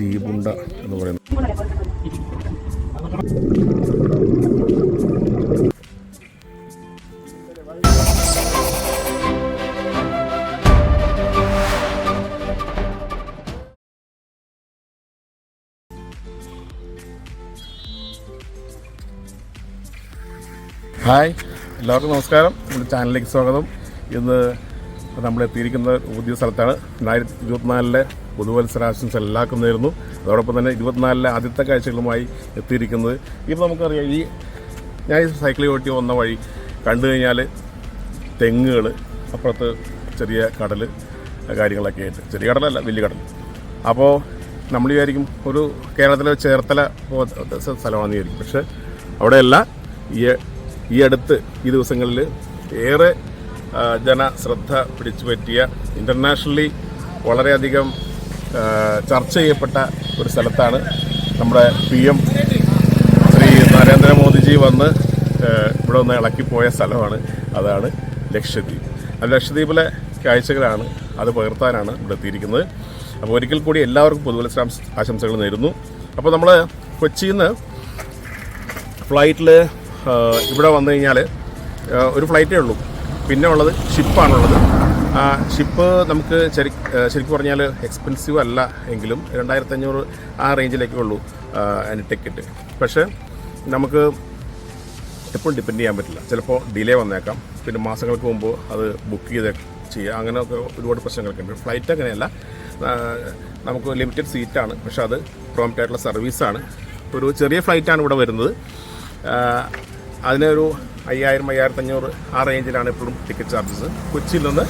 ദീപുണ്ട എന്ന് പറയുന്നത് ഹായ്. എല്ലാവർക്കും നമസ്കാരം. നമ്മുടെ ചാനലിലേക്ക് സ്വാഗതം. ഇന്ന് നമ്മൾ എത്തിയിരിക്കുന്ന പുതിയ സ്ഥലത്താണ്. രണ്ടായിരത്തി ഇരുപത്തിനാലിലെ പുതുവത്സരാശംസ എല്ലാവർക്കും നേരുന്നു അതോടൊപ്പം തന്നെ ഇരുപത്തിനാലിലെ ആദ്യത്തെ കാഴ്ചകളുമായി എത്തിയിരിക്കുന്നത്. ഇപ്പോൾ നമുക്കറിയാം ഈ ഞാൻ സൈക്കിൾ ഓട്ടി വന്ന വഴി കണ്ടു കഴിഞ്ഞാൽ തെങ്ങുകൾ അപ്പുറത്ത് ചെറിയ കടൽ കാര്യങ്ങളൊക്കെ ആയിട്ട്. ചെറിയ കടലല്ല വലിയ കടൽ അപ്പോൾ നമ്മൾ വിചാരിക്കും ഒരു കേരളത്തിലെ ചേർത്തല സ്ഥലമാണെന്ന് വിചാരിക്കും. പക്ഷേ അവിടെയല്ല ഈ ഈ അടുത്ത് ഈ ദിവസങ്ങളിൽ ഏറെ ജനശ്രദ്ധ ശ്രദ്ധ പറ്റിയ ഇന്റർനാഷണലി വളരെയധികം ചർച്ച ചെയ്യപ്പെട്ട ഒരു സ്ഥലത്താണ് നമ്മുടെ പി എം ശ്രീ നരേന്ദ്രമോദിജി വന്ന് ഇവിടെ ഒന്ന് ഇളക്കിപ്പോയ സ്ഥലമാണ്. അതാണ് ലക്ഷദ്വീപ്. ലക്ഷദ്വീപിലെ കാഴ്ചകളാണ് അത് പകർത്താനാണ് ഇവിടെ എത്തിയിരിക്കുന്നത്. അപ്പോൾ ഒരിക്കൽ കൂടി എല്ലാവർക്കും പുതുവത്സര ആശംസകൾ നേരുന്നു. അപ്പോൾ നമ്മൾ കൊച്ചിയിൽ നിന്ന് ഫ്ലൈറ്റിൽ ഇവിടെ വന്നു കഴിഞ്ഞാൽ ഒരു ഫ്ലൈറ്റേ ഉള്ളൂ. പിന്നെ ഉള്ളത് ഷിപ്പാണുള്ളത്. ഷിപ്പ് നമുക്ക് ശരി ശരിക്കും പറഞ്ഞാൽ എക്സ്പെൻസീവ് അല്ല എങ്കിലും രണ്ടായിരത്തി അഞ്ഞൂറ് ആ റേഞ്ചിലേക്കേ ഉള്ളൂ അതിന് ടിക്കറ്റ്. പക്ഷേ നമുക്ക് എപ്പോഴും ഡിപ്പെൻഡ് ചെയ്യാൻ പറ്റില്ല. ചിലപ്പോൾ ഡിലേ വന്നേക്കാം. പിന്നെ മാസങ്ങൾക്ക് മുമ്പ് അത് ബുക്ക് ചെയ്ത് ചെയ്യുക അങ്ങനെയൊക്കെ ഒരുപാട് പ്രശ്നങ്ങളൊക്കെ ഉണ്ട് ഫ്ലൈറ്റ് അങ്ങനെയല്ല. നമുക്ക് ലിമിറ്റഡ് സീറ്റാണ്. പക്ഷേ അത് പ്രോംപ്റ്റ് ആയിട്ടുള്ള സർവീസാണ്. ഒരു ചെറിയ ഫ്ലൈറ്റാണ് ഇവിടെ വരുന്നത്. അതിനൊരു അയ്യായിരം അയ്യായിരത്തി അഞ്ഞൂറ് ആ റേഞ്ചിലാണ് എപ്പോഴും ടിക്കറ്റ് ചാർജസ് കൊച്ചിയിൽ നിന്ന്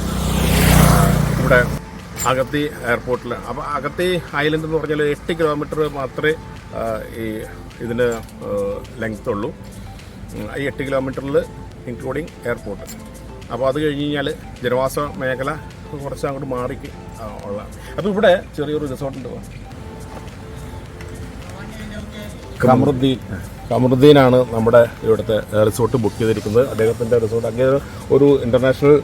ഇവിടെ അകത്തി എയർപോർട്ടിൽ അപ്പോൾ അകത്തി ഐലൻഡ് എന്ന് പറഞ്ഞാൽ എട്ട് കിലോമീറ്റർ മാത്രമേ ഈ ഇതിന് ലെങ്ത് ഉള്ളൂ. ഈ എട്ട് കിലോമീറ്ററിൽ ഇൻക്ലൂഡിങ് എയർപോർട്ട് അപ്പോൾ അത് കഴിഞ്ഞ് കഴിഞ്ഞാൽ ജനവാസ മേഖല കുറച്ച് അങ്ങോട്ട് മാറി ഉള്ള. അപ്പോൾ ഇവിടെ ചെറിയൊരു റിസോർട്ടുണ്ട് കമറുദ്ദീൻ. കമറുദ്ദീനാണ് നമ്മുടെ ഇവിടുത്തെ റിസോർട്ട് ബുക്ക് ചെയ്തിരിക്കുന്നത്. അദ്ദേഹത്തിന്റെ റിസോർട്ട് അങ്ങനെ ഒരു ഇന്റർനാഷണൽ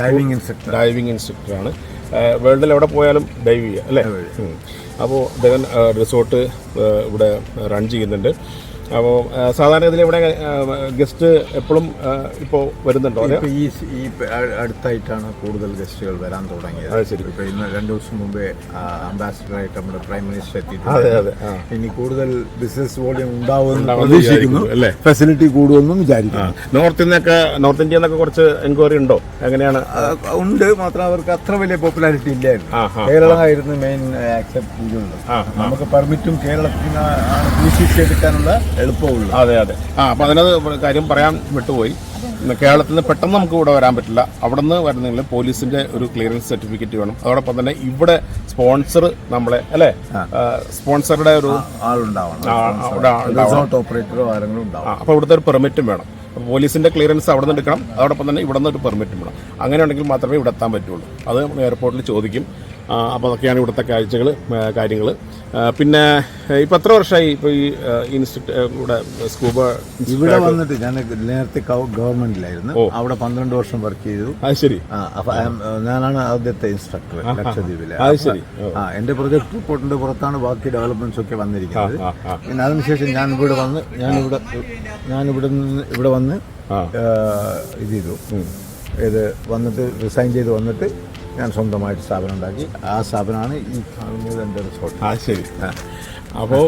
ഡൈവിംഗ് ഇൻസ്ട്രക്ടർ ഡൈവിംഗ് ഇൻസ്ട്രക്ടറാണ് വേൾഡിൽ എവിടെ പോയാലും ഡൈവ് ചെയ്യുക അല്ലേ? അപ്പോൾ അദ്ദേഹം റിസോർട്ട് ഇവിടെ റൺ ചെയ്യുന്നുണ്ട്. അപ്പോൾ സാധാരണ ഇതിൽ ഇവിടെ ഗസ്റ്റ് എപ്പോഴും ഇപ്പോൾ വരുന്നുണ്ടോ? അതെ? ഈ ഈ അടുത്തായിട്ടാണ് കൂടുതൽ ഗസ്റ്റുകൾ വരാൻ തുടങ്ങിയത്. അത് ശരി. ഇപ്പോൾ ഇന്ന് രണ്ട് ദിവസം മുമ്പേ അംബാസിഡർ ആയിട്ട് നമ്മുടെ പ്രൈം മിനിസ്റ്റർ അതെ അതെ ഇനി കൂടുതൽ ബിസിനസ് വോളിയം ഉണ്ടാവുമെന്ന് പ്രതീക്ഷിക്കുന്നു. അല്ലേ? ഫെസിലിറ്റി കൂടുമെന്നും വിചാരിക്കുന്നു. നോർത്ത് നിന്നൊക്കെ നോർത്ത് ഇന്ത്യയിൽ നിന്നൊക്കെ കുറച്ച് എൻക്വയറി ഉണ്ടോ? എങ്ങനെയാണ്? ഉണ്ട്. മാത്രം അവർക്ക് അത്ര വലിയ പോപ്പുലാരിറ്റി ഇല്ലായിരുന്നു. കേരളമായിരുന്നു മെയിൻ ആക്സെപ്റ്റ് ചെയ്തുള്ളത് നമുക്ക് പെർമിറ്റും കേരളത്തിൽ നിന്ന് എടുക്കാനുള്ള എളുപ്പമുള്ളൂ. അതെ അതെ. ആ അപ്പൊ അതിനകത്ത് കാര്യം പറയാൻ വിട്ടുപോയി. കേരളത്തിൽ നിന്ന് പെട്ടെന്ന് നമുക്ക് ഇവിടെ വരാൻ പറ്റില്ല. അവിടെ നിന്ന് വരുന്നെങ്കിൽ പോലീസിന്റെ ഒരു ക്ലിയറൻസ് സർട്ടിഫിക്കറ്റ് വേണം. അതോടൊപ്പം തന്നെ ഇവിടെ സ്പോൺസർ നമ്മളെ അല്ലേ? സ്പോൺസറുടെ ഒരു അപ്പോൾ ഇവിടുത്തെ ഒരു പെർമിറ്റും വേണം. പോലീസിന്റെ ക്ലിയറൻസ് അവിടെ നിന്ന് എടുക്കണം. അതോടൊപ്പം തന്നെ ഇവിടെ നിന്ന് ഒരു പെർമിറ്റും വേണം. അങ്ങനെ ഉണ്ടെങ്കിൽ മാത്രമേ ഇവിടെ എത്താൻ പറ്റുള്ളൂ. അത് എയർപോർട്ടിൽ ചോദിക്കും. അപ്പോൾ അതൊക്കെയാണ് ഇവിടുത്തെ കാഴ്ചകൾ കാര്യങ്ങൾ പിന്നെ ഇപ്പോൾ എത്ര വർഷമായി ഇപ്പോൾ ഈ ഇൻസ്റ്റിറ്റ്യൂട്ട് ഇവിടെ സ്കൂബ ഇവിടെ വന്നിട്ട് ഞാൻ നേരത്തെ ഗവൺമെന്റിലായിരുന്നു. അവിടെ പന്ത്രണ്ട് വർഷം വർക്ക് ചെയ്തു. അത് ശരി. ഞാനാണ് ആദ്യത്തെ ഇൻസ്ട്രക്ടർ ലക്ഷദ്വീപിലെ. അത് ശരി. ആ എന്റെ പ്രൊജക്ട് റിപ്പോർട്ടിന്റെ പുറത്താണ് ബാക്കി ഡെവലപ്മെന്റ്സ് ഒക്കെ വന്നിരിക്കുന്നത്. പിന്നെ അതിനുശേഷം ഞാൻ ഇവിടെ വന്ന് ഞാനിവിടെ ഞാനിവിടെ നിന്ന് ഇവിടെ വന്ന് ഇത് ചെയ്തു. ഇത് വന്നിട്ട് റിസൈൻ ചെയ്ത് വന്നിട്ട് ഞാൻ സ്വന്തമായിട്ട് സ്ഥാപനം ഉണ്ടാക്കി ആ സ്ഥാപനമാണ് ഈ കാണുന്നത് എന്റെ റിസോർട്ട് ആ ശരി. അപ്പോൾ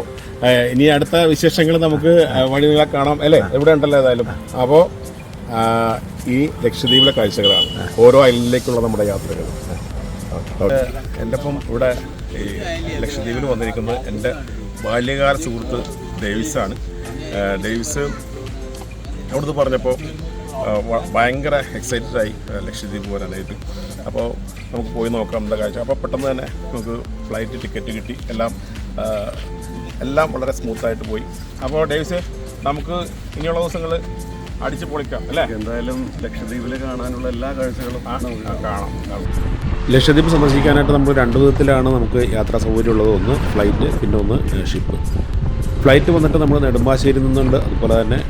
ഇനി അടുത്ത വിശേഷങ്ങൾ നമുക്ക് വഴിയിലെ വഴികളെ കാണാം. അല്ലേ? എവിടെ ഉണ്ടല്ലോ ഏതായാലും? അപ്പോൾ ഈ ലക്ഷദ്വീപിലെ കാഴ്ചകളാണ്. ഓരോ ഐലൻഡിലേക്കുള്ള നമ്മുടെ യാത്രകൾ. എന്റെ ഒപ്പം ഇവിടെ ഈ ലക്ഷദ്വീപിൽ വന്നിരിക്കുന്നത് എന്റെ ബാല്യകാല സുഹൃത്ത് ഡേവിസാണ്. ഡേവിസ് അവിടുന്ന് പറഞ്ഞപ്പോൾ ഭയങ്കര എക്സൈറ്റഡ് ആയി ലക്ഷദ്വീപ് വരാനായിട്ട് അപ്പോൾ നമുക്ക് പോയി നോക്കാം നമ്മുടെ കാഴ്ച. അപ്പോൾ പെട്ടെന്ന് തന്നെ നമുക്ക് ഫ്ലൈറ്റ് ടിക്കറ്റ് കിട്ടി. എല്ലാം എല്ലാം വളരെ സ്മൂത്തായിട്ട് പോയി. അപ്പോൾ ഡേവിസ് നമുക്ക് ഇനിയുള്ള ദിവസങ്ങൾ അടിച്ച് പൊളിക്കാം അല്ലേ? എന്തായാലും ലക്ഷദ്വീപിൽ കാണാനുള്ള എല്ലാ കാഴ്ചകളും കാണാം. ലക്ഷദ്വീപ് സന്ദർശിക്കാനായിട്ട് നമ്മൾ രണ്ട് വിധത്തിലാണ് നമുക്ക് യാത്രാ സൗകര്യമുള്ളത്. ഒന്ന് ഫ്ലൈറ്റ് പിന്നെ ഒന്ന് ഷിപ്പ് ഫ്ലൈറ്റ് വന്നിട്ട് നമ്മൾ നെടുമ്പാശ്ശേരിയിൽ നിന്നുണ്ട്. അതുപോലെ തന്നെ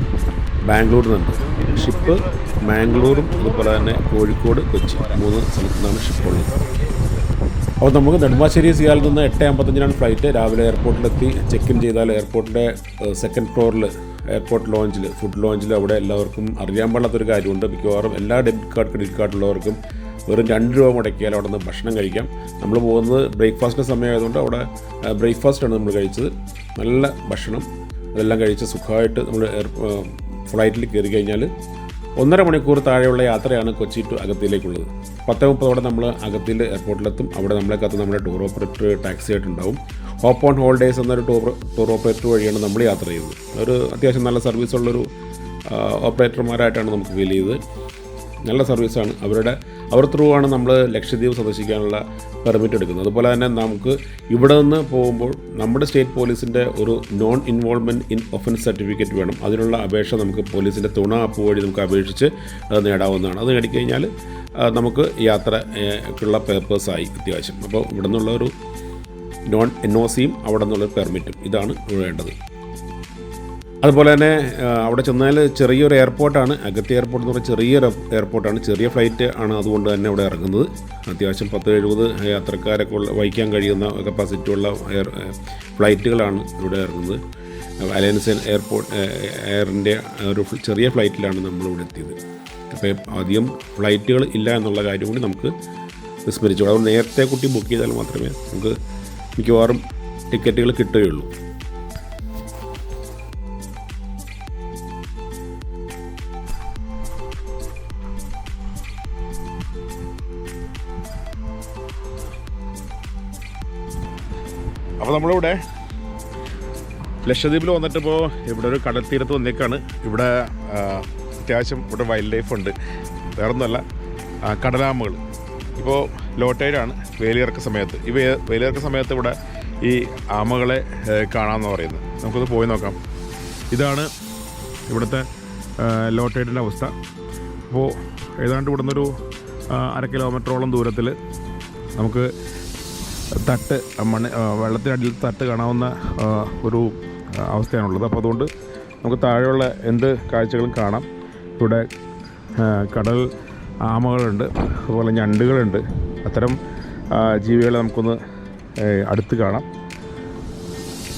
ബാംഗ്ലൂരിൽ നിന്നുണ്ട്. ഷിപ്പ് മാംഗ്ലൂരും അതുപോലെ തന്നെ കോഴിക്കോട് കൊച്ചി. മൂന്ന് സ്ഥലത്തു നിന്നാണ് ഷിപ്പുള്ളത് അപ്പോൾ നമുക്ക് നെടുമ്പാശ്ശേരി സിയാലിൽ നിന്ന് എട്ട് അമ്പത്തഞ്ചിനാണ് ഫ്ലൈറ്റ്. രാവിലെ എയർപോർട്ടിലെത്തി ചെക്ക് ഇൻ ചെയ്താൽ എയർപോർട്ടിന്റെ സെക്കൻഡ് ഫ്ലോറിൽ എയർപോർട്ട് ലോഞ്ചിൽ ഫുഡ് ലോഞ്ചിൽ അവിടെ എല്ലാവർക്കും അറിയാൻ പാടാത്തൊരു കാര്യമുണ്ട്. മിക്കവാറും എല്ലാ ഡെബിറ്റ് കാർഡ് ക്രെഡിറ്റ് കാർഡ് ഉള്ളവർക്കും വെറും രണ്ട് രൂപ മുടക്കിയാൽ അവിടെ നിന്ന് ഭക്ഷണം കഴിക്കാം. നമ്മൾ പോകുന്നത് ബ്രേക്ക്ഫാസ്റ്റിന്റെ സമയമായതുകൊണ്ട് അവിടെ ബ്രേക്ക്ഫാസ്റ്റാണ് നമ്മൾ കഴിച്ചത്. നല്ല ഭക്ഷണം അതെല്ലാം കഴിച്ച് സുഖമായിട്ട് നമ്മൾ ഫ്ലൈറ്റിൽ കയറി കഴിഞ്ഞാൽ ഒന്നര മണിക്കൂർ താഴെയുള്ള യാത്രയാണ് കൊച്ചി ടു അഗത്തിയിലേക്കുള്ളത്. പത്ത് മുപ്പതോടെ നമ്മൾ അഗത്തിയിൽ എയർപോർട്ടിലെത്തും അവിടെ നമ്മളെ കത്ത് നമ്മുടെ ടൂർ ഓപ്പറേറ്റർ ടാക്സി ആയിട്ടുണ്ടാവും. ഹോപ്പ് ഓൺ ഹോൾഡേസ് എന്നൊരു ടൂർ ടൂർ ഓപ്പറേറ്റർ വഴിയാണ് നമ്മൾ യാത്ര ചെയ്യുന്നത്. ഒരു അത്യാവശ്യം നല്ല സർവീസുള്ളൊരു ഓപ്പറേറ്റർമാരായിട്ടാണ് നമുക്ക് ഫീൽ ചെയ്തത്. നല്ല സർവീസാണ്. അവരുടെ അവർ ത്രൂ ആണ് നമ്മൾ ലക്ഷദ്വീപ് സന്ദർശിക്കാനുള്ള പെർമിറ്റ് എടുക്കുന്നത്. അതുപോലെ തന്നെ നമുക്ക് ഇവിടെ നിന്ന് പോകുമ്പോൾ നമ്മുടെ സ്റ്റേറ്റ് പോലീസിന്റെ ഒരു non involvement in offence certificate വേണം. അതിനുള്ള അപേക്ഷ നമുക്ക് പോലീസിന്റെ തുണ ആപ്പ് വഴി നമുക്ക് അപേക്ഷിച്ച് അത് നേടാവുന്നതാണ്. അത് നേടിക്കഴിഞ്ഞാൽ നമുക്ക് യാത്രക്കുള്ള പേപ്പേഴ്സായി അത്യാവശ്യം. അപ്പോൾ ഇവിടെ നിന്നുള്ള ഒരു നോൺ എൻ ഒ സിയും അവിടെ നിന്നുള്ള പെർമിറ്റും ഇതാണ് വേണ്ടത്. അതുപോലെ തന്നെ അവിടെ ചെന്നാൽ ചെറിയൊരു എയർപോർട്ടാണ്. അഗത്തി എയർപോർട്ട് എന്ന് പറഞ്ഞാൽ ചെറിയൊരു എയർപോർട്ടാണ്. ചെറിയ ഫ്ലൈറ്റ് ആണ് അതുകൊണ്ട് തന്നെ അവിടെ ഇറങ്ങുന്നത്. അത്യാവശ്യം പത്ത് എഴുപത് യാത്രക്കാരൊക്കെ ഉള്ള വഹിക്കാൻ കഴിയുന്ന കപ്പാസിറ്റി ഉള്ള എയർ ഫ്ലൈറ്റുകളാണ് ഇവിടെ ഇറങ്ങുന്നത്. അലയൻസ് എയർപോർട്ട് എയറിന്റെ ഒരു ചെറിയ ഫ്ലൈറ്റിലാണ് നമ്മൾ ഇവിടെ എത്തിയത്. അപ്പോൾ അധികം ഫ്ലൈറ്റുകൾ ഇല്ല എന്നുള്ള കാര്യം കൂടി നമുക്ക് വിസ്മരിച്ചു അതുകൊണ്ട് നേരത്തെ കുട്ടി ബുക്ക് ചെയ്താൽ മാത്രമേ നമുക്ക് മിക്കവാറും ടിക്കറ്റുകൾ കിട്ടുകയുള്ളൂ. അപ്പോൾ നമ്മളിവിടെ ലക്ഷദ്വീപിൽ വന്നിട്ടിപ്പോൾ ഇവിടെ ഒരു കടൽ തീരത്ത് വന്നേക്കാണ്. ഇവിടെ അത്യാവശ്യം ഇവിടെ വൈൽഡ് ലൈഫ് ഉണ്ട്. വേറൊന്നുമല്ല കടലാമകൾ ഇപ്പോൾ ലോ ടൈഡാണ് വേലിയിറക്ക സമയത്ത്. ഈ വേലിയിറക്ക സമയത്ത് ഇവിടെ ഈ ആമകളെ കാണാമെന്ന് പറയുന്നത്. നമുക്കൊന്ന് പോയി നോക്കാം. ഇതാണ് ഇവിടുത്തെ ലോ ടൈഡിന്റെ അവസ്ഥ. അപ്പോൾ ഏതാണ്ട് ഇവിടുന്നൊരു അര കിലോമീറ്ററോളം ദൂരത്തിൽ നമുക്ക് തട്ട് മണ്ണ് വെള്ളത്തിനടിയിൽ തട്ട് കാണാവുന്ന ഒരു അവസ്ഥയാണുള്ളത്. അപ്പോൾ അതുകൊണ്ട് നമുക്ക് താഴെയുള്ള എന്ത് കാഴ്ചകളും കാണാം. ഇവിടെ കടൽ ആമകളുണ്ട് അതുപോലെ ഞണ്ടുകളുണ്ട്. അത്തരം ജീവികളെ നമുക്കൊന്ന് അടുത്ത് കാണാം.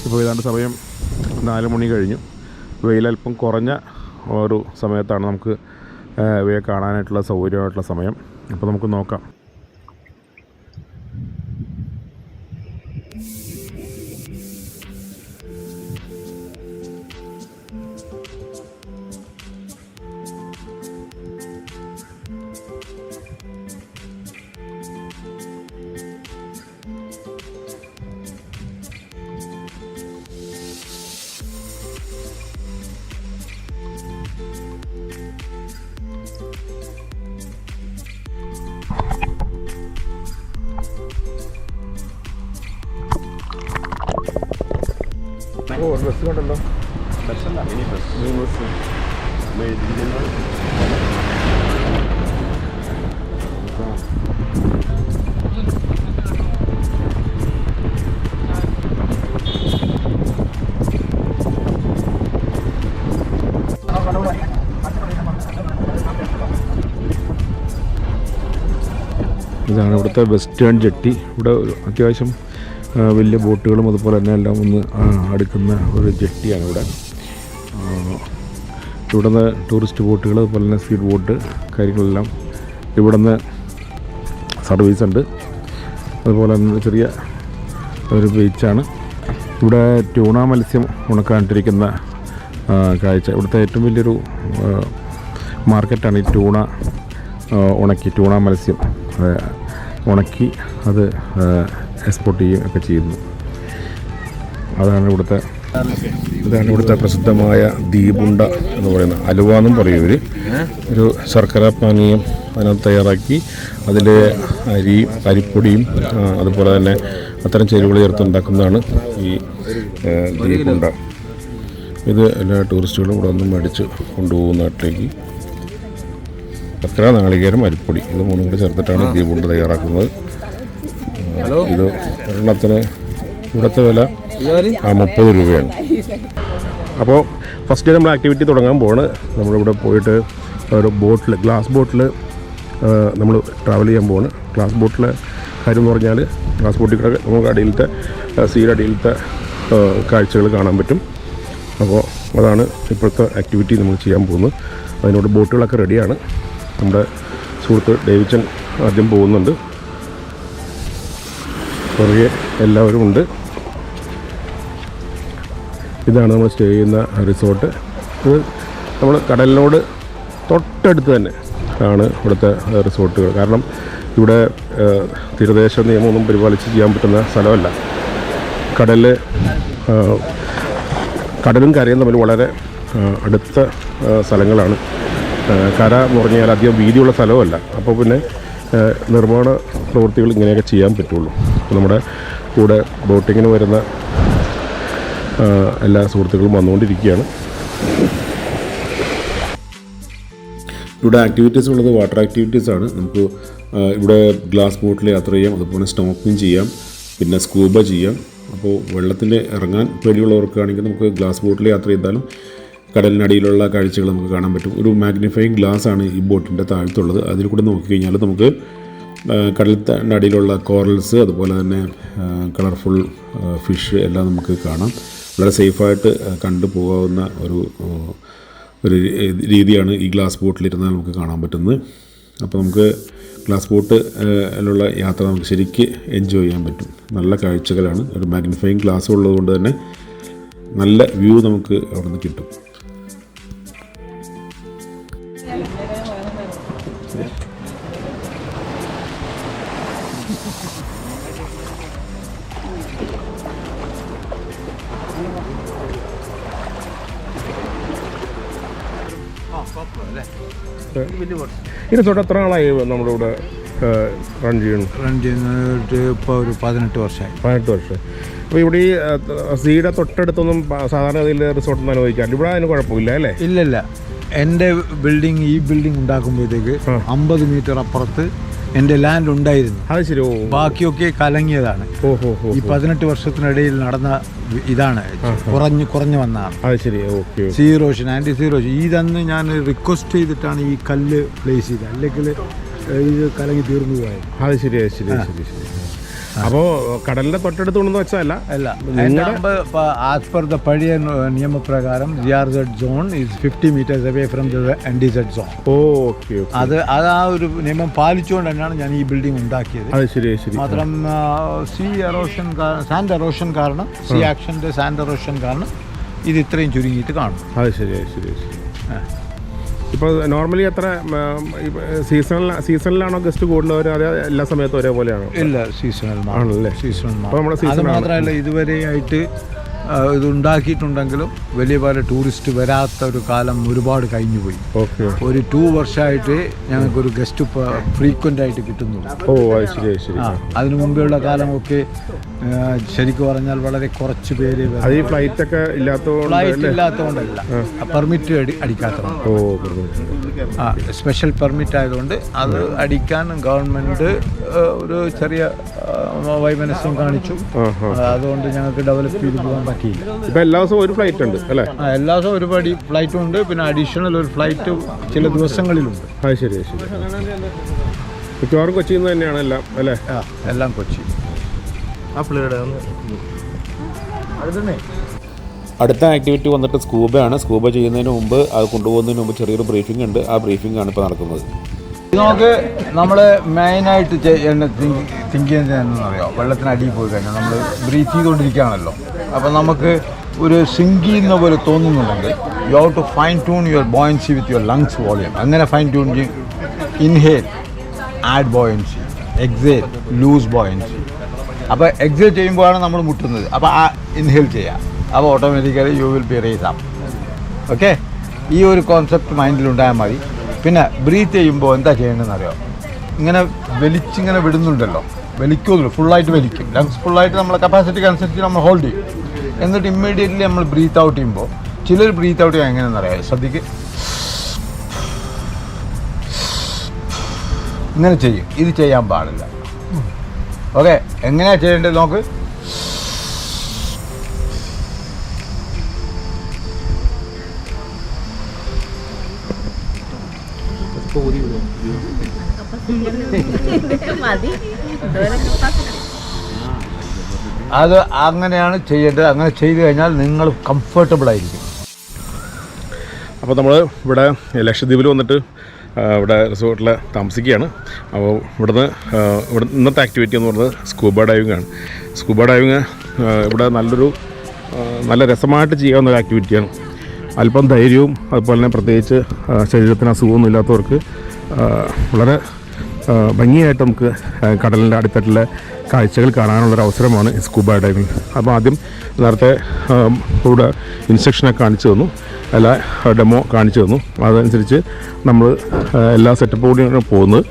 ഇപ്പോൾ ഏതാണ്ട് സമയം നാല് മണി കഴിഞ്ഞു. വെയിലൽപ്പം കുറഞ്ഞ ഒരു സമയത്താണ് നമുക്ക് ഇവയെ കാണാനായിട്ടുള്ള സൗകര്യമായിട്ടുള്ള സമയം. അപ്പോൾ നമുക്ക് നോക്കാം. ഓ ബസ് കണ്ടല്ലോ ബസ്സല്ല മിനി ബസ് മിനി ഇതാണ് ഇവിടുത്തെ വെസ്റ്റേൺ ജെട്ടി. ഇവിടെ അത്യാവശ്യം വലിയ ബോട്ടുകളും അതുപോലെ തന്നെ എല്ലാം ഒന്ന് അടുക്കുന്ന ഒരു ജെട്ടിയാണ് ഇവിടെ. ഇവിടുന്ന് ടൂറിസ്റ്റ് ബോട്ടുകൾ അതുപോലെ തന്നെ സ്പീഡ് ബോട്ട് കാര്യങ്ങളെല്ലാം ഇവിടുന്ന് സർവീസ് ഉണ്ട്. അതുപോലെ തന്നെ ചെറിയ ഒരു ബീച്ചാണ്. ഇവിടെ ട്യൂണ മത്സ്യം ഉണക്കാണ്ടിരിക്കുന്ന കാഴ്ച. ഇവിടുത്തെ ഏറ്റവും വലിയൊരു മാർക്കറ്റാണ് ഈ ട്യൂണ ഉണക്കി ട്യൂണ മത്സ്യം. ഉണക്കി അത് എക്സ്പോർട്ട് ചെയ്യുകയും ഒക്കെ ചെയ്യുന്നു. അതാണ് ഇവിടുത്തെ ഇതാണ് ഇവിടുത്തെ പ്രസിദ്ധമായ ദീപുണ്ട എന്ന് പറയുന്ന അലുവ എന്നും പറയും ഇവർ ഒരു ശർക്കര പാനീയം അതിനകത്ത് തയ്യാറാക്കി അതിൽ അരി അരിപ്പൊടിയും അതുപോലെ തന്നെ അത്തരം ചേരുവകൾ ചേർത്ത് ഉണ്ടാക്കുന്നതാണ് ഈ ദീപുണ്ട. ഇത് എല്ലാ ടൂറിസ്റ്റുകളും ഇവിടെ നിന്നും മേടിച്ച് കൊണ്ടുപോകും നാട്ടിലേക്ക്. ശർക്കര നാളികേരം അരിപ്പൊടി ഇത് മൂന്നും കൂടി ചേർത്തിട്ടാണ് ദീപുണ്ട തയ്യാറാക്കുന്നത്. ഇത് ഒരെണ്ണത്തിന് ഇവിടുത്തെ വില ആ മുപ്പത് രൂപയാണ്. അപ്പോൾ ഫസ്റ്റ് നമ്മൾ ആക്ടിവിറ്റി തുടങ്ങാൻ പോവാണ്. നമ്മളിവിടെ പോയിട്ട് ഒരു ബോട്ടിൽ ഗ്ലാസ് ബോട്ടിൽ നമ്മൾ ട്രാവൽ ചെയ്യാൻ പോവാണ്. ഗ്ലാസ് ബോട്ടിലെ കാര്യം എന്ന് പറഞ്ഞാൽ ഗ്ലാസ് ബോട്ടിൽ കൂടെ നമുക്ക് അടിയിലത്തെ സീയുടെ അടിയിലത്തെ കാഴ്ചകൾ കാണാൻ പറ്റും. അപ്പോൾ അതാണ് ഇപ്പോഴത്തെ ആക്ടിവിറ്റി നമ്മൾ ചെയ്യാൻ പോകുന്നത്. അതിനോട് ബോട്ടുകളൊക്കെ റെഡിയാണ് നമ്മുടെ സുഹൃത്ത് ഡേവിച്ചൻ ആദ്യം പോകുന്നുണ്ട്. പുറകെ എല്ലാവരും ഉണ്ട്. ഇതാണ് നമ്മൾ സ്റ്റേ ചെയ്യുന്ന റിസോർട്ട്. ഇത് നമ്മൾ കടലിനോട് തൊട്ടടുത്ത് തന്നെ ആണ് ഇവിടുത്തെ റിസോർട്ടുകൾ. കാരണം ഇവിടെ തീരദേശ നിയമമൊന്നും പരിപാലിച്ച് ചെയ്യാൻ പറ്റുന്ന സ്ഥലമല്ല. കടൽ കടലും കരയും തമ്മിൽ വളരെ അടുത്ത സ്ഥലങ്ങളാണ്. കര എന്ന് പറഞ്ഞാൽ അധികം വീതിയുള്ള സ്ഥലമല്ല. അപ്പോൾ പിന്നെ നിർമ്മാണ പ്രവൃത്തികൾ ഇങ്ങനെയൊക്കെ ചെയ്യാൻ പറ്റുള്ളൂ. നമ്മുടെ കൂടെ ബോട്ടിങ്ങിന് വരുന്ന എല്ലാ സുഹൃത്തുക്കളും വന്നുകൊണ്ടിരിക്കുകയാണ്. ഇവിടെ ആക്ടിവിറ്റീസ് ഉള്ളത് വാട്ടർ ആക്ടിവിറ്റീസ് ആണ്. നമുക്ക് ഇവിടെ ഗ്ലാസ് ബോട്ടിൽ യാത്ര ചെയ്യാം അതുപോലെ സ്റ്റോക്കിങ് ചെയ്യാം പിന്നെ സ്കൂബ ചെയ്യാം. അപ്പോൾ വെള്ളത്തിൽ ഇറങ്ങാൻ പേടിയുള്ളവർക്കാണെങ്കിൽ നമുക്ക് ഗ്ലാസ് ബോട്ടിൽ യാത്ര ചെയ്താലും കടലിനടിയിലുള്ള കാഴ്ചകൾ നമുക്ക് കാണാൻ പറ്റും. ഒരു മാഗ്നിഫൈങ് ഗ്ലാസ് ആണ് ഈ ബോട്ടിന്റെ താഴത്തുള്ളത്. അതിൽ കൂടെ നോക്കിക്കഴിഞ്ഞാൽ നമുക്ക് കടലിന്റെ അടിയിലുള്ള കോറൽസ് അതുപോലെ തന്നെ കളർഫുൾ ഫിഷ് എല്ലാം നമുക്ക് കാണാം. വളരെ സേഫായിട്ട് കണ്ടു പോകാവുന്ന ഒരു ഒരു രീതിയാണ് ഈ ഗ്ലാസ് ബോട്ടിലിരുന്നാൽ നമുക്ക് കാണാൻ പറ്റുന്നത്. അപ്പോൾ നമുക്ക് ഗ്ലാസ് ബോട്ട് ലുള്ള യാത്ര നമുക്ക് ശരിക്ക് എൻജോയ് ചെയ്യാൻ പറ്റും. നല്ല കാഴ്ചകളാണ്. ഒരു മാഗ്നിഫൈങ് ഗ്ലാസ് ഉള്ളതുകൊണ്ട് തന്നെ നല്ല വ്യൂ നമുക്ക് അവിടെ നിന്ന് കിട്ടും. ഈ തൊട്ട് എത്ര നാളായി നമ്മുടെ ഇവിടെ റൺ ചെയ്യുന്നു? റൺ ചെയ്യുന്നത് ഇപ്പോൾ ഒരു പതിനെട്ട് വർഷമായി. പതിനെട്ട് വർഷം. അപ്പോൾ ഇവിടെ ഈ സീയുടെ തൊട്ടടുത്തൊന്നും സാധാരണ ഇതിൽ റിസോർട്ടൊന്നും അനുവദിക്കാറില്ല. ഇവിടെ അതിന് കുഴപ്പമില്ല അല്ലേ? ഇല്ലല്ല. എന്റെ ബിൽഡിംഗ് ഈ ബിൽഡിംഗ് ഉണ്ടാക്കുമ്പോഴത്തേക്ക് അമ്പത് മീറ്റർ അപ്പുറത്ത് എന്റെ ലാൻഡ് ഉണ്ടായിരുന്നു. അത് ശരി. ഓ. ബാക്കിയൊക്കെ കലങ്ങിയതാണ്. ഓ ഹോ ഹോ ഈ പതിനെട്ട് വർഷത്തിനിടയിൽ നടന്ന ഇതാണ്. കുറഞ്ഞു കുറഞ്ഞു വന്നതാണ്. അത് ശരി. ഓക്കെ സീറോഷൻ ആന്റി സീറോഷൻ ഇതന്ന് ഞാൻ റിക്വസ്റ്റ് ചെയ്തിട്ടാണ് ഈ കല്ല് പ്ലേസ് ചെയ്തത്. അല്ലെങ്കിൽ ഇത് കലങ്ങി തീർന്നു പോയത്. അത് ശരി അത് ശരി അത് ശരി ശരി. അപ്പോൾ കടലിന്റെ തൊട്ടടുത്ത് വെച്ചാൽ അല്ല. ആസ് പെർ ദ പഴയ നിയമപ്രകാരം G R Z zone is fifty metres away from the N D Z zone okay അത് അത് ആ ഒരു നിയമം പാലിച്ചുകൊണ്ട് തന്നെയാണ് ഞാൻ ഈ ബിൽഡിംഗ് ഉണ്ടാക്കിയത്. ശരി ശരി. മാത്രം സീ എറോഷൻ സാൻഡ് എറോഷൻ കാരണം സീ ആക്ഷന്റെ സാൻഡ് എറോഷൻ കാരണം ഇത് ഇത്രയും ചുരുങ്ങിയിട്ട് കാണും. അത് ശരി ശരി ശരി. ഇപ്പോൾ നോർമലി എത്ര സീസണൽ സീസണിലാണോ ഗസ്റ്റ് കൂടുതൽ അതേ എല്ലാ സമയത്തും ഒരേപോലെയാണോ? ഇല്ല സീസണൽ ആണല്ലേ? സീസണൽ അപ്പോൾ നമ്മുടെ അത് സീസൺ മാത്രമല്ല ഇതുവരെയായിട്ട് ആ, ഇത് ഉണ്ടാക്കിയിട്ടുണ്ടെങ്കിലും വലിയ പല ടൂറിസ്റ്റ് വരാത്ത ഒരു കാലം ഒരുപാട് കഴിഞ്ഞു പോയി ഓക്കെ ഒരു ടു വർഷമായിട്ട് ഞങ്ങൾക്കൊരു ഗസ്റ്റ് ഫ്രീക്വന്റ് ആയിട്ട് കിട്ടുന്നുള്ളൂ അതിനു മുമ്പെയുള്ള കാലമൊക്കെ ശരിക്കും പറഞ്ഞാൽ വളരെ കുറച്ച് പേര് ഫ്ലൈറ്റ് ഒക്കെ ഫ്ലൈറ്റ് ഇല്ലാത്തതുകൊണ്ടല്ല. പെർമിറ്റ് അടി അടിക്കാത്തതുകൊണ്ട്. ഓ സ്പെഷ്യൽ പെർമിറ്റ് ആയതുകൊണ്ട് അത് അടിക്കാൻ ഗവൺമെന്റ് ഒരു ചെറിയ ആ, വൈമനസ്യം കാണിച്ചു. ആ ആ. ആ, അതുകൊണ്ട് ഞങ്ങൾക്ക് ഡെവലപ്പ് ചെയ്ത് പോകാൻ പറ്റിയില്ല. ഇപ്പം എല്ലാ ദിവസവും ഒരു ഫ്ലൈറ്റ് ഉണ്ട് അല്ലേ? ആ, എല്ലാ ദിവസവും ഒരുപാട് ഫ്ലൈറ്റും ഉണ്ട്. പിന്നെ അഡീഷണൽ ഒരു ഫ്ലൈറ്റ് ചില ദിവസങ്ങളിലുണ്ട്. അത് ശരി ശരി. മിക്കവാറും കൊച്ചിയിൽ നിന്ന് തന്നെയാണ് എല്ലാം അല്ലേ? ആ എല്ലാം കൊച്ചി. അടുത്ത ആക്ടിവിറ്റി വന്നിട്ട് സ്കൂബയാണ്. സ്കൂബ ചെയ്യുന്നതിന് മുമ്പ് അത് കൊണ്ടുപോകുന്നതിന് മുമ്പ് ചെറിയൊരു ബ്രീഫിംഗ് ഉണ്ട്. ആ ബ്രീഫിംഗ് ആണ് ഇപ്പോൾ നടക്കുന്നത്. നമുക്ക് നമ്മൾ മെയിനായിട്ട് തിങ്ക് ചെയ്യുന്നതെന്ന് അറിയാം? വെള്ളത്തിനടിയിൽ പോയി കഴിഞ്ഞാൽ നമ്മൾ ബ്രീത്ത് ചെയ്തുകൊണ്ടിരിക്കുകയാണല്ലോ. അപ്പം നമുക്ക് ഒരു സിങ്ക് ചെയ്യുന്ന പോലെ തോന്നുന്നുണ്ടെങ്കിൽ you have to fine tune your buoyancy with your lungs volume അങ്ങനെ ഫൈൻ ട്യൂൺ ചെയ്യും inhale add buoyancy exhale lose buoyancy അപ്പോൾ എക്സേൽ ചെയ്യുമ്പോഴാണ് നമ്മൾ മുട്ടുന്നത്. അപ്പോൾ ആ ഇൻഹേൽ ചെയ്യാം. അപ്പോൾ automatically you will be raise um okay ഈ ഒരു കോൺസെപ്റ്റ് മൈൻഡിലുണ്ടായാൽ മതി. പിന്നെ ബ്രീത്ത് ചെയ്യുമ്പോൾ എന്താ ചെയ്യേണ്ടതെന്ന് അറിയോ ഇങ്ങനെ വലിച്ചിങ്ങനെ വിടുന്നുണ്ടല്ലോ. വലിക്കുമല്ലോ ഫുള്ളായിട്ട് വലിക്കും. ലങ്സ് ഫുള്ളായിട്ട് നമ്മളെ കപ്പാസിറ്റിക്ക് അനുസരിച്ച് നമ്മൾ ഹോൾഡ് ചെയ്യും. എന്നിട്ട് ഇമ്മീഡിയറ്റ്ലി നമ്മൾ ബ്രീത്ത് ഔട്ട് ചെയ്യുമ്പോൾ ചിലർ ബ്രീത്ത് ഔട്ട് ചെയ്യാൻ എങ്ങനെയാണെന്ന് അറിയാം ശ്രദ്ധിക്ക്. ഇങ്ങനെ ചെയ്യും. ഇത് ചെയ്യാൻ പാടില്ല. ഓക്കെ എങ്ങനെയാണ് ചെയ്യേണ്ടത് നോക്ക്. മതി അത് അങ്ങനെയാണ് ചെയ്യേണ്ടത്. അങ്ങനെ ചെയ്തു കഴിഞ്ഞാൽ നിങ്ങൾ കംഫർട്ടബിൾ ആയിരിക്കും. അപ്പോൾ നമ്മൾ ഇവിടെ ലക്ഷദ്വീപിൽ വന്നിട്ട് ഇവിടെ റിസോർട്ടിൽ താമസിക്കുകയാണ്. അപ്പോൾ ഇവിടുന്ന് ഇവിടെ ഇന്നത്തെ ആക്ടിവിറ്റി എന്ന് പറയുന്നത് സ്കൂബ ഡൈവിംഗ് ആണ്. സ്കൂബ ഡൈവിങ് ഇവിടെ നല്ലൊരു നല്ല രസമായിട്ട് ചെയ്യാവുന്ന ഒരു ആക്ടിവിറ്റിയാണ് അല്പം ധൈര്യവും അതുപോലെ തന്നെ പ്രത്യേകിച്ച് ശരീരത്തിന് അസുഖമൊന്നും ഇല്ലാത്തവർക്ക് വളരെ ഭംഗിയായിട്ട് നമുക്ക് കടലിന്റെ അടിത്തട്ടിലെ കാഴ്ചകൾ കാണാനുള്ളൊരു അവസരമാണ് സ്കൂബ ഡൈവിംഗ്. അപ്പോൾ ആദ്യം നേരത്തെ കൂടെ ഇൻസ്ട്രക്ഷനൊക്കെ കാണിച്ചു തന്നു. എല്ലാ ഡെമോ കാണിച്ചു തന്നു. അതനുസരിച്ച് നമ്മൾ എല്ലാ സെറ്റപ്പോടെയാണ് പോകുന്നത്.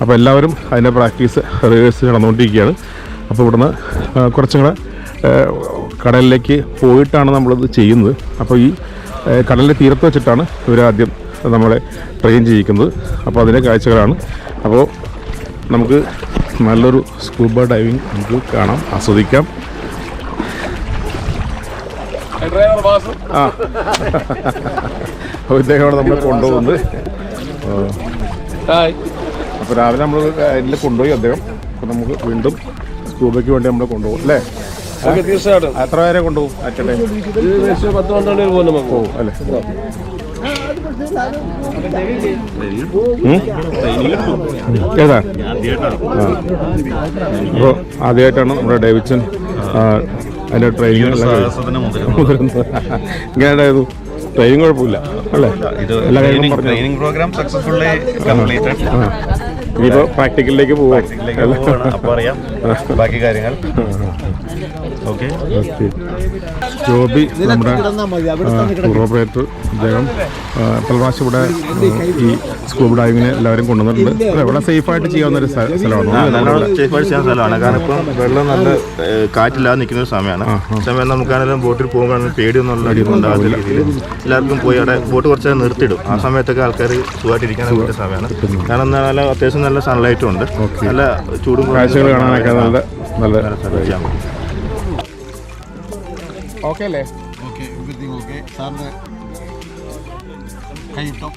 അപ്പോൾ എല്ലാവരും അതിന്റെ പ്രാക്ടീസ് റിഹേഴ്സ് നടന്നുകൊണ്ടിരിക്കുകയാണ്. അപ്പോൾ ഇവിടുന്ന് കുറച്ചും കൂടെ കടലിലേക്ക് പോയിട്ടാണ് നമ്മളിത് ചെയ്യുന്നത്. അപ്പോൾ ഈ കടലിന്റെ തീരത്ത് വെച്ചിട്ടാണ് ഇവരാദ്യം നമ്മളെ ട്രെയിൻ ചെയ്യിക്കുന്നത്. അപ്പോൾ അതിന്റെ കാഴ്ചകളാണ്. അപ്പോൾ നമുക്ക് നല്ലൊരു സ്കൂബ ഡൈവിങ് നമുക്ക് കാണാം ആസ്വദിക്കാം. ആ. ഇദ്ദേഹമാണ് നമ്മളെ കൊണ്ടുപോകുന്നത്. അപ്പോൾ രാവിലെ നമ്മൾ അതിൽ കൊണ്ടുപോയി അദ്ദേഹം. അപ്പോൾ നമുക്ക് വീണ്ടും സ്കൂബയ്ക്ക് വേണ്ടി നമ്മളെ കൊണ്ടുപോകും അല്ലേ? തീർച്ചയായിട്ടും. എത്ര പേരെ കൊണ്ടുപോകും അറ്റ ടൈം ഇത് ഏകദേശം പത്ത് പന്ത്രണ്ട് പേര് പോകും? നമുക്ക് പോകും അല്ലേ? ഉം? ഏതാ? അപ്പോൾ ആദ്യമായിട്ടാണ് നമ്മുടെ ഡേവിഡ്സൺ അതിന്റെ അതിന്റെ ട്രെയിനിങ് ഇങ്ങനെയായിരുന്നു ട്രെയിനിങ് കുഴപ്പമില്ല അല്ലേ? ഇത് എല്ലാ കാര്യങ്ങളും ട്രെയിനിങ് പ്രോഗ്രാം സക്സസ്ഫുള്ളി കംപ്ലീറ്റഡ് ആ. പ്രാക്ടിക്കലിലേക്ക് പോവാം അപ്പോൾ അറിയാം. ബാക്കി കാര്യങ്ങൾ. ഓക്കെ ജോബി നമ്മുടെ ടൂർ ഓപ്പറേറ്റർ അദ്ദേഹം എത്ര പ്രാവശ്യം ഇവിടെ ഈ സ്കൂബ് ഡൈവിങ്ങിന് എല്ലാവരും കൊണ്ടുവന്നിട്ടുണ്ട്. ഇവിടെ സേഫായിട്ട് ചെയ്യാവുന്ന ഒരു സ്ഥ- സ്ഥലമാണ്? സേഫായിട്ട് ചെയ്യാൻ സ്ഥലമാണ്. കാരണം ഇപ്പം വെള്ളം നല്ല കാറ്റില്ലാതെ നിൽക്കുന്ന ഒരു സമയമാണ്. സമയം നമുക്കാണെങ്കിലും ബോട്ടിൽ പോകുമ്പോൾ പേടിയൊന്നുള്ള ഉണ്ടാകുന്ന രീതിയിൽ എല്ലാവർക്കും പോയി അവിടെ ബോട്ട് കുറച്ച് നിർത്തിയിടും. ആ സമയത്തൊക്കെ ആൾക്കാർ സുഖമായിട്ടിരിക്കാൻ പറ്റിയ സമയമാണ്. കാരണം നല്ല അത്യാവശ്യം നല്ല സൺലൈറ്റും ഉണ്ട്. നല്ല ചൂടും കാഴ്ചകൾ കാണാനൊക്കെ നല്ല നല്ല ഓക്കെ അല്ലേ? ഓക്കെ എവറിത്തിങ് ഓക്കെ സാറിന്റെ കൈ ഇട്ടോ?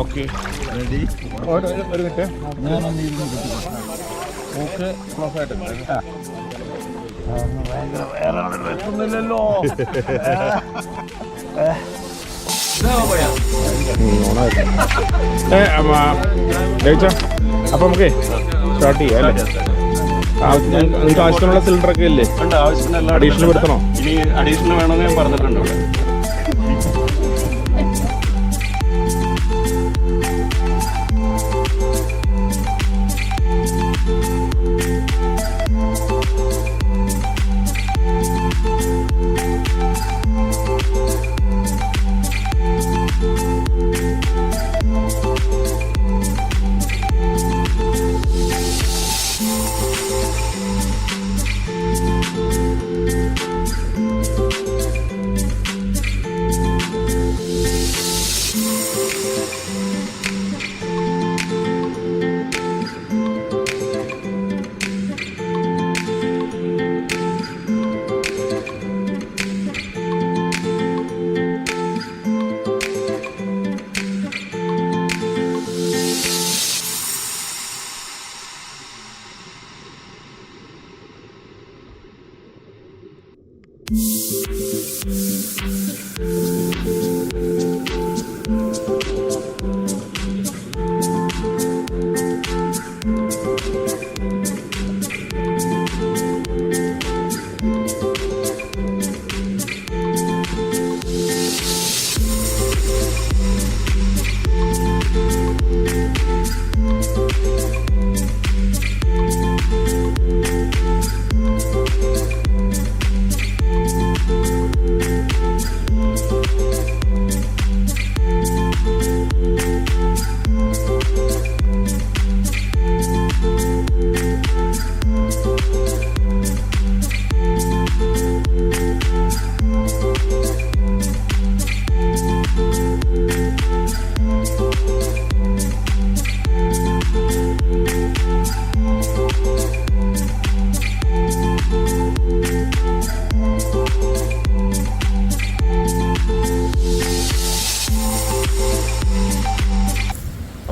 ഓക്കെ റെഡി ഒരു മിനിറ്റ് ഞാനൊന്ന് ഇരുന്ന് ഓക്കെ ക്ലോസ് ആയിട്ട്. അപ്പൊ നമുക്ക് സ്റ്റാർട്ട് ചെയ്യാം അല്ലേ? നിങ്ങൾക്ക് ആവശ്യത്തിനുള്ള സിലിണ്ടർ ഒക്കെ ഇല്ലേ? അഡീഷണൽ വരുത്തണോ ഇനി അഡീഷണൽ വേണമെന്ന് ഞാൻ പറഞ്ഞിട്ടുണ്ട്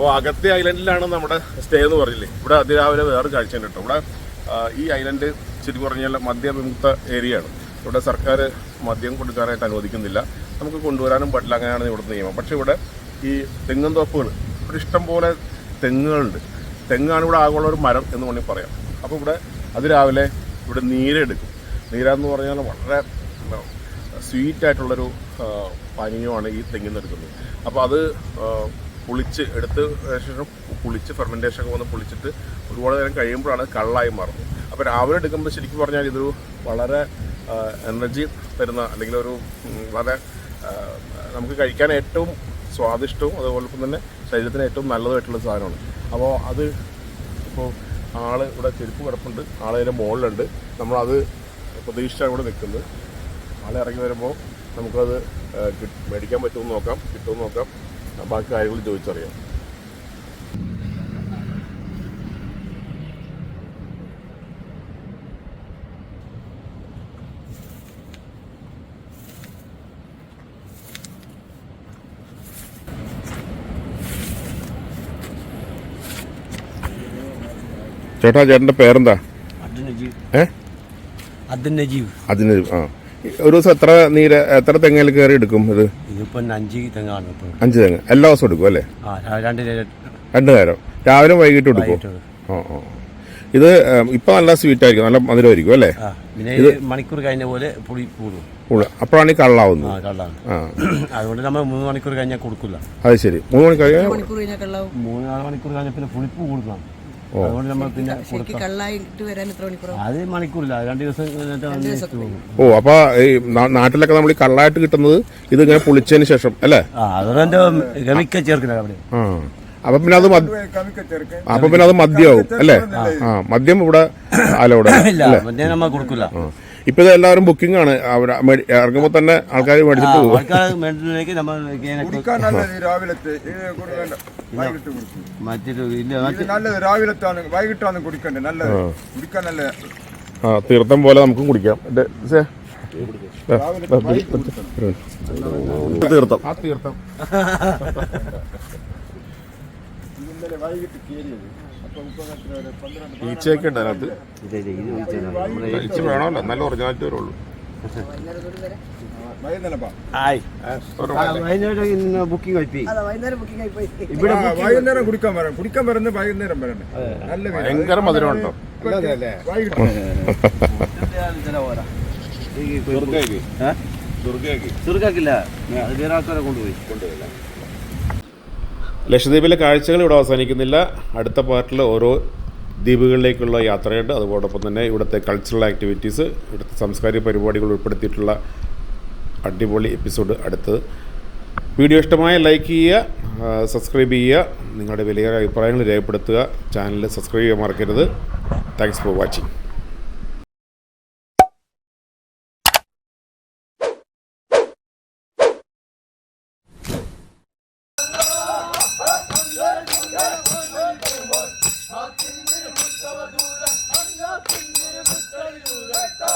ഇവിടെ അകത്തെ ഐലൻഡിലാണ് നമ്മുടെ സ്റ്റേ എന്ന് പറഞ്ഞില്ലേ? ഇവിടെ അതിരാവിലെ വേറെ കാഴ്ചയുണ്ട് കേട്ടോ ഇവിടെ ഈ ഐലൻഡ് ശരിക്കും പറഞ്ഞാൽ മദ്യവിമുക്ത ഏരിയയാണ് ഇവിടെ സർക്കാർ മദ്യം കൊടുക്കാനായിട്ട് അനുവദിക്കുന്നില്ല. നമുക്ക് കൊണ്ടുവരാനും പറ്റില്ല. അങ്ങനെയാണ് ഇവിടുത്തെ നിയമം. പക്ഷേ ഇവിടെ ഈ തെങ്ങും തോപ്പുകൾ ഇവിടെ ഇഷ്ടം പോലെ തെങ്ങുകളുണ്ട്. തെങ്ങാണ് ഇവിടെ ആകെയുള്ള ഒരു മരം എന്ന് വേണമെങ്കിൽ പറയാം. അപ്പോൾ ഇവിടെ അതിരാവിലെ ഇവിടെ നീരെടുക്കും. നീരാന്ന് പറഞ്ഞാൽ വളരെ സ്വീറ്റായിട്ടുള്ളൊരു പാനീയമാണ് ഈ തെങ്ങിൽ നിന്ന് എടുക്കുന്നത് അപ്പോൾ അത് പുളിച്ച് എടുത്ത് ശേഷം പുളിച്ച് ഫെർമെന്റേഷൻ ഒക്കെ വന്ന് പുളിച്ചിട്ട് ഒരുപാട് നേരം കഴിയുമ്പോഴാണ് കള്ളായി മാറുന്നത്. അപ്പോൾ രാവിലെ എടുക്കുമ്പോൾ ശരിക്കും പറഞ്ഞാൽ ഇതൊരു വളരെ എനർജി തരുന്ന അല്ലെങ്കിൽ ഒരു വളരെ നമുക്ക് കഴിക്കാൻ ഏറ്റവും സ്വാദിഷ്ടവും അതുപോലെ തന്നെ ശരീരത്തിന് ഏറ്റവും നല്ലതായിട്ടുള്ള സാധനമാണ്. അപ്പോൾ അത് ഇപ്പോൾ ആൾ ഇവിടെ ചെരുപ്പ് കിടപ്പുണ്ട് ആളതിന്റെ മുകളിലുണ്ട് നമ്മളത് പ്രതീക്ഷിച്ചാണ് ഇവിടെ നിൽക്കുന്നത്. ആളെ ഇറങ്ങി വരുമ്പോൾ നമുക്കത് മേടിക്കാൻ പറ്റുമെന്ന് നോക്കാം കിട്ടുമെന്ന് നോക്കാം. ബാക്കി കാര്യങ്ങൾ ചോദിച്ചറിയാം. ചേട്ടാ ചേട്ടന്റെ പേരെന്താ? ഏ? അബ്ദുൽ നജീബ് അതിന് ആ. ഒരു ദിവസം എത്ര നീര് എത്ര തെങ്ങയിൽ കയറി എടുക്കും ഇത്? ഇതിപ്പോ അഞ്ച് തെങ്ങാണ് ഇപ്പൊ. അഞ്ച് തെങ്ങ്. എല്ലാ ദിവസവും എടുക്കും അല്ലേ? ആ രണ്ട് നേരം. രണ്ട് നേരം. രാവിലെ വൈകിട്ട് എടുക്കും. ഇത് ഇപ്പൊ നല്ല സ്വീറ്റ് ആയിരിക്കും നല്ല മധുരമായിരിക്കും അല്ലേ? ഇത് മണിക്കൂർ കഴിഞ്ഞ പോലെ പുളി കൂടും. അപ്പോഴാണ് ഈ ആ കള്ളാവുന്നത് ആ. അതുകൊണ്ട് നമ്മൾ മൂന്ന് മണിക്കൂർ കഴിഞ്ഞാൽ കൊടുക്കില്ല. അത് ശരി. മൂന്ന് മണിക്കൂർ കഴിഞ്ഞാൽ മൂന്ന് നാല് മണിക്കൂർ കഴിഞ്ഞാൽ പിന്നെ പുളിപ്പ് കൊടുക്കണം അതുകൊണ്ട് നമ്മൾ പിന്നെ ശരിക്കും കള്ളായിട്ട് വരാൻ എത്ര മണിക്കൂറാവും? അത് മണിക്കൂറില്ല. രണ്ട് ദിവസം കഴിഞ്ഞിട്ട് വന്ന് പോകും ഓ അപ്പൊ ഈ നാ- നാട്ടിലൊക്കെ നമ്മൾ ഈ കള്ളായിട്ട് കിട്ടുന്നത് ഇത് ഇങ്ങനെ പൊളിച്ചതിന് ശേഷം അല്ലേ? ആ അതുകൊണ്ട് ഗമിക്ക ചേർക്കില്ല അവിടെ ആ. അപ്പൊ പിന്നെ അത് മദ്- അപ്പൊ പിന്നെ അത് മദ്യമാവും അല്ലേ? ആ മദ്യം ഇവിടെ ഇല്ല മറ്റേ നമ്മൾ കൊടുക്കില്ല ഇപ്പൊ ഇത് എല്ലാവരും ബുക്കിംഗ് ആണ്. അവിടെ മേടി- ഇറങ്ങുമ്പോ തന്നെ ആൾക്കാർ മേടിച്ചിട്ട് പോകും. ആ. തീർത്ഥം പോലെ നമുക്കും കുടിക്കാം. തീർത്ഥം. ആ തീർത്ഥം വൈകിട്ട് കയറിയത് ഈച്ചയൊക്കെ ഉണ്ട് അതിനകത്ത് ഈച്ച വേണമല്ലോ. നല്ല ഒറിജിനാലിറ്റി വരുള്ളൂ. വൈകുന്നേരം പാ. ആയി വൈകുന്നേരം ഇന്ന് ബുക്കിംഗ് ആയി അതാ വൈകുന്നേരം ബുക്കിംഗ് ആയി പോയി. ഇവിടെ ആ, വൈകുന്നേരം കുടിക്കാൻ വരാം കുടിക്കാൻ വരുന്നത് വൈകുന്നേരം വരണം. നല്ല. ഭയങ്കര മധുരമുണ്ടോ വൈകിട്ട്. ദുർഗാക്കില്ല അത് വേറെ ആൾക്കാരെ കൊണ്ടുപോയി. ലക്ഷദ്വീപിലെ കാഴ്ചകൾ ഇവിടെ അവസാനിക്കുന്നില്ല. അടുത്ത പാർട്ടിൽ ഓരോ ദ്വീപുകളിലേക്കുള്ള യാത്രയുണ്ട്. അതോടൊപ്പം തന്നെ ഇവിടുത്തെ കൾച്ചറൽ ആക്ടിവിറ്റീസ് ഇവിടുത്തെ സാംസ്കാരിക പരിപാടികൾ ഉൾപ്പെടുത്തിയിട്ടുള്ള അടിപൊളി എപ്പിസോഡ് അടുത്തത്. വീഡിയോ ഇഷ്ടമായ ലൈക്ക് ചെയ്യുക സബ്സ്ക്രൈബ് ചെയ്യുക നിങ്ങളുടെ വലിയ അഭിപ്രായങ്ങൾ രേഖപ്പെടുത്തുക. ചാനൽ സബ്സ്ക്രൈബ് ചെയ്യാൻ മറക്കരുത്. താങ്ക്സ് ഫോർ വാച്ചിങ് ും